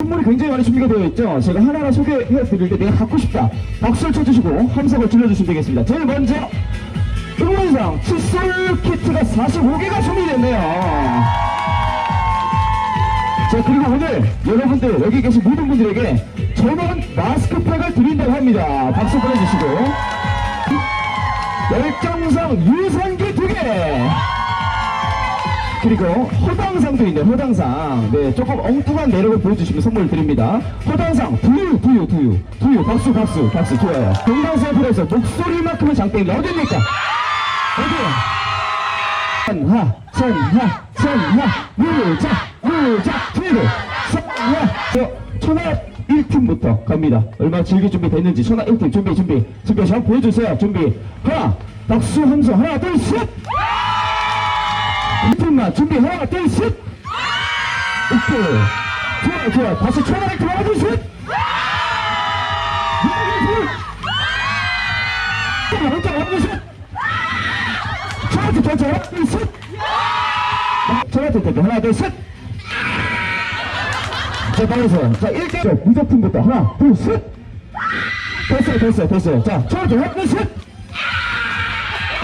선물이 굉장히 많이 준비가 되어 있죠. 제가 하나하나 소개해 드릴 때 내가 갖고 싶다. 박수를 쳐주시고 함성을 질러주시면 되겠습니다. 제일 먼저 응원상 칫솔 키트가 45개가 준비됐네요. 자 그리고 오늘 여러분들 여기 계신 모든 분들에게 전원 마스크팩을 드린다고 합니다. 박수 보내주시고 열정상 유산기 두 개. 그리고 허당상도 있네요. 허당상. 네, 조금 엉뚱한 매력을 보여주시면 선물 드립니다. 허당상 두유, 두유, 두유, 두유. 박수, 박수, 박수. 좋아요. 동방세프에서 목소리만큼은 장땡이 어딥니까? 어디요? 선하, 선하, 선하, 무자, 무자, 뒤로, 선하. 저, 천하 1팀부터 갑니다. 얼마나 즐길 준비 됐는지. 천하 1팀 준비, 준비. 준비, 한번 보여주세요. 준비. 하나, 박수 함성. 하나, 둘, 셋! 1팀만 준비. 하나, 둘, 셋! 오케이. 좋아, 좋아. 다시 1팀 하나, 둘, 셋! 하나, 둘, 셋! 둘, 셋! 둘셋 자 따라서 자 1대 무적팀부터 하나 둘 셋 됐어요 됐어요 됐어요 자 저한테 하나 둘 셋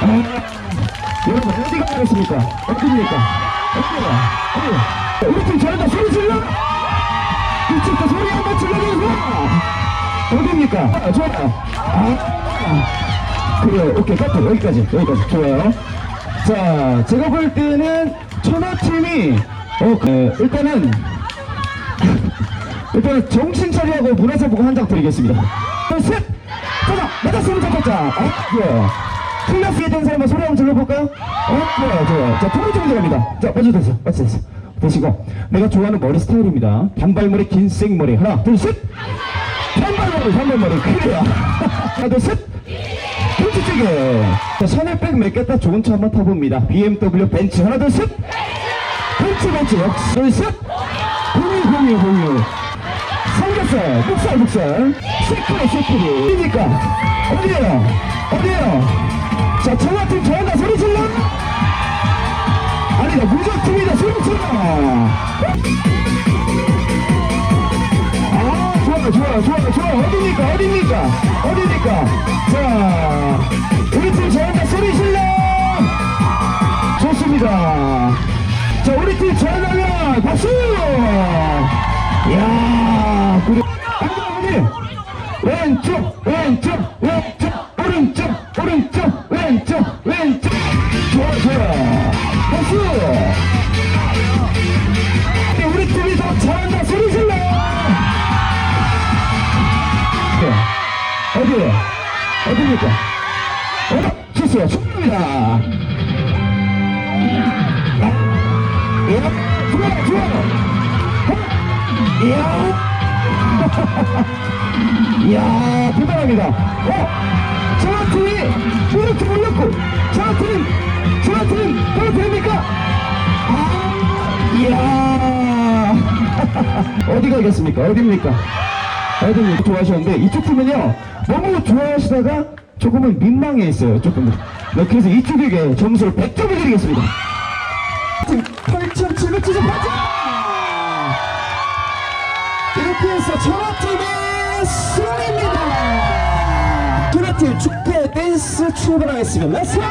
아, 여러분 가겠습니까 어디입니까 어디야 어디 우리 팀 잘한다. 소리 질러! 이쪽도 소리 한번 질러주세요. 어디입니까? 아, 좋아요. 아, 그래요. 오케이. 카트 여기까지 여기까지. 좋아요. 자 제가 볼 때는 천하팀이 어 그, 일단은 일단은 정신 차리하고 문화사 보고 한 장 드리겠습니다. 셋! 자자! 맞았으면 잡았자 어좋 틀렸게 된 사람은 소리 한번 질러볼까요? 어 좋아요 좋아요. 자 두 번째 문제 갑니다. 자 먼저 맞어 됐어 되시고. 내가 좋아하는 머리 스타일입니다. 단발머리 긴 생머리. 하나 둘 셋. 단발머리 단발머리. 그래요 하나 둘셋. 벤츠찌개. 자 샤넬백 딱 좋은 차 한번 타봅니다. BMW 벤츠. 하나 둘 셋. 벤츠 벤츠. 역시. 둘 셋. 공유 공유 공유. 삼겹살 목살 목살. 쉐크리 쉐크리 어디니까? 어디에요? 어디에요 자 정화팀 저한다 소리 질러! 아니다 무적팀이다 소리 질러! 아 좋아요 좋아요 좋아요 좋아요. 어디니까 어디니까? 어디니까? 자 우리 팀 잘한다 소리 질러! 좋습니다. 자 우리 팀 잘하면 박수! 이야 그래. 왼쪽 왼쪽 어디에요? 어디입니까? 어? 주세요. 축구입니다. 예? 좋아요, 좋아요. 어? 이야. 이야, 대단합니다. 어? 저한팀이 이렇게 올렸고, 저한팀은, 저한팀은 더 됩니까? 아, 이야. 어디가 이겼습니까? 어디입니까? 어디입니까? 좋아하셨는데, 이쪽 팀은요, 너무 좋아하시다가 조금은 민망해 있어요, 조금. 네, 그래서 이쪽에게 점수를 100점을 드리겠습니다. 8,778점! 이렇게 해서 전화팀의 승리입니다! 전화팀 축제 댄스 출발하겠습니다. 렛츠고!